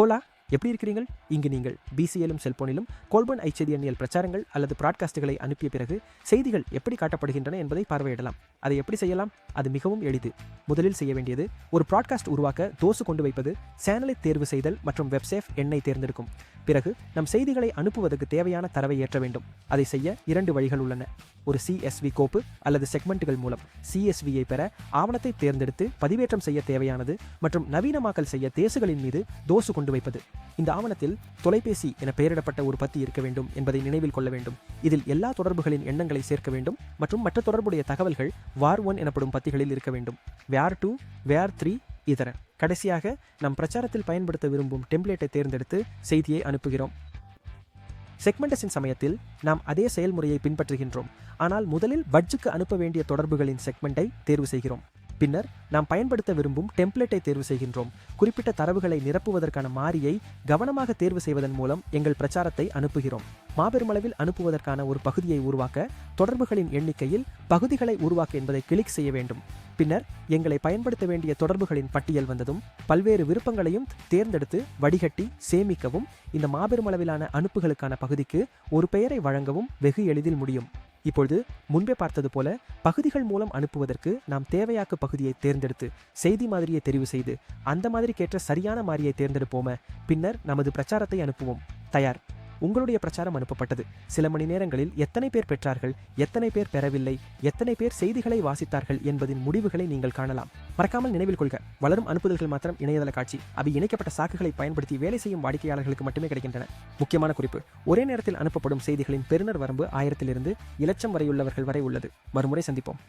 Hola எப்படி இருக்கிறீர்கள்? இங்கு நீங்கள் பிசிஎலும் செல்போனிலும் கோல்பன் ஐச்செய்தி எண்ணியல் பிரச்சாரங்கள் அல்லது பிராட்காஸ்டுகளை அனுப்பிய பிறகு செய்திகள் எப்படி காட்டப்படுகின்றன என்பதை பார்வையிடலாம். அதை எப்படி செய்யலாம்? அது மிகவும் எளிது. முதலில் செய்ய வேண்டியது ஒரு ப்ராட்காஸ்ட் உருவாக்க தோசு கொண்டு வைப்பது சேனலை தேர்வு செய்தல் மற்றும் வெப்சேஃப் எண்ணை தேர்ந்தெடுக்கும். பிறகு நம் செய்திகளை அனுப்புவதற்கு தேவையான தரவை ஏற்ற வேண்டும். அதை செய்ய இரண்டு வழிகள் உள்ளன. ஒரு சிஎஸ்வி கோப்பு அல்லது செக்மெண்ட்டுகள் மூலம் சிஎஸ்வியை பெற ஆவணத்தை தேர்ந்தெடுத்து பதிவேற்றம் செய்ய தேவையானது மற்றும் நவீனமாக்கல் செய்ய தேசுகளின் மீது தோசு கொண்டு வைப்பது. இந்த ஆவணத்தில் தொலைபேசி என பெயரிடப்பட்ட ஒரு பத்தி இருக்க வேண்டும் என்பதை நினைவில் கொள்ள வேண்டும். இதில் எல்லா தொடர்புகளின் எண்ணங்களை சேர்க்க வேண்டும் மற்றும் மற்ற தொடர்புடைய தகவல்கள் வார் ஒன் எனப்படும் பத்திகளில் இருக்க வேண்டும். வேர் டூ வேர் த்ரீ இதர. கடைசியாக நம் பிரச்சாரத்தில் பயன்படுத்த விரும்பும் டெம்ப்ளேட்டை தேர்ந்தெடுத்து செய்தியை அனுப்புகிறோம். செக்மெண்டஸின் சமயத்தில் நாம் அதே செயல்முறையை பின்பற்றுகின்றோம். ஆனால் முதலில் பட்ஜுக்கு அனுப்ப வேண்டிய தொடர்புகளின் செக்மெண்ட்டை தேர்வு செய்கிறோம். பின்னர் நாம் பயன்படுத்த விரும்பும் டெம்ப்ளேட்டை தேர்வு செய்கின்றோம். குறிப்பிட்ட தரவுகளை நிரப்புவதற்கான மாறியை கவனமாக தேர்வு செய்வதன் மூலம் எங்கள் பிரச்சாரத்தை அனுப்புகிறோம். மாபெருமளவில் அனுப்புவதற்கான ஒரு பகுதியை உருவாக்க தொடர்புகளின் எண்ணிக்கையில் பகுதிகளை உருவாக்க என்பதை கிளிக் செய்ய வேண்டும். பின்னர் எங்களை பயன்படுத்த வேண்டிய தொடர்புகளின் பட்டியல் வந்ததும் பல்வேறு விருப்பங்களையும் தேர்ந்தெடுத்து வடிகட்டி சேமிக்கவும் இந்த மாபெருமளவிலான அனுப்புகளுக்கான பகுதிக்கு ஒரு பெயரை வழங்கவும் வெகு எளிதில் முடியும். இப்பொழுது முன்பே பார்த்தது போல பகுதிகள் மூலம் அனுப்புவதற்கு நாம் தேவையாக்கு பகுதியை தேர்ந்தெடுத்து செய்தி மாதிரியை தெரிவு செய்து அந்த மாதிரிக்கேற்ற சரியான மாறியை தேர்ந்தெடுப்போம. பின்னர் நமது பிரச்சாரத்தை அனுப்புவோம். தயார். உங்களுடைய பிரச்சாரம் அனுப்பப்பட்டது. சில மணி நேரங்களில் எத்தனை பேர் பெற்றார்கள் எத்தனை பேர் பெறவில்லை எத்தனை பேர் செய்திகளை வாசித்தார்கள் என்பதின் முடிவுகளை நீங்கள் காணலாம். மறக்காமல் நினைவில் கொள்க. வளரும் அனுப்புதல்கள் மாத்திரம் இணையதள காட்சி. அவை இணைக்கப்பட்ட சாக்குகளை பயன்படுத்தி வேலை செய்யும் வாடிக்கையாளர்களுக்கு மட்டுமே கிடைக்கின்றன. முக்கியமான குறிப்பு. ஒரே நேரத்தில் அனுப்பப்படும் செய்திகளின் பெறுநர் வரம்பு ஆயிரத்திலிருந்து இலட்சம் வரையுள்ளவர்கள் வரை உள்ளது. மறுமுறை சந்திப்போம்.